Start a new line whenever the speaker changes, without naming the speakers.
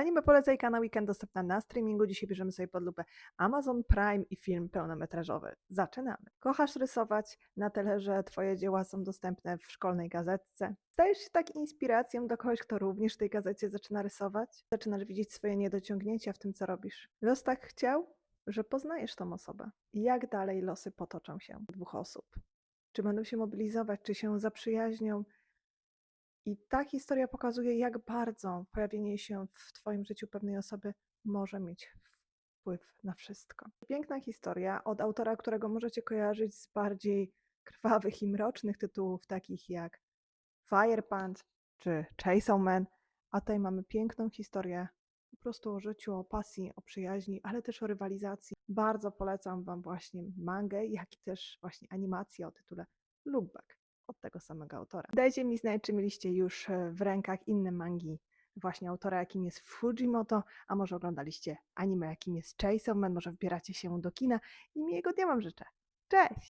Anime Polecajka na weekend dostępna na streamingu. Dzisiaj bierzemy sobie pod lupę Amazon Prime i film pełnometrażowy. Zaczynamy. Kochasz rysować na tyle, że twoje dzieła są dostępne w szkolnej gazetce. Stajesz się tak inspiracją dla kogoś, kto również w tej gazecie zaczyna rysować. Zaczynasz widzieć swoje niedociągnięcia w tym, co robisz. Los tak chciał, że poznajesz tą osobę. Jak dalej losy potoczą się dwóch osób? Czy będą się mobilizować, czy się zaprzyjaźnią? I ta historia pokazuje, jak bardzo pojawienie się w Twoim życiu pewnej osoby może mieć wpływ na wszystko. Piękna historia od autora, którego możecie kojarzyć z bardziej krwawych i mrocznych tytułów, takich jak Fire Punch czy Chainsaw Man. A tutaj mamy piękną historię po prostu o życiu, o pasji, o przyjaźni, ale też o rywalizacji. Bardzo polecam Wam właśnie mangę, jak i też właśnie animację o tytule Look Back od tego samego autora. Dajcie mi znać, czy mieliście już e, w rękach inne mangi właśnie autora, jakim jest Fujimoto, a może oglądaliście anime, jakim jest Chainsaw Man, może wybieracie się do kina i miłego dnia Wam życzę. Cześć!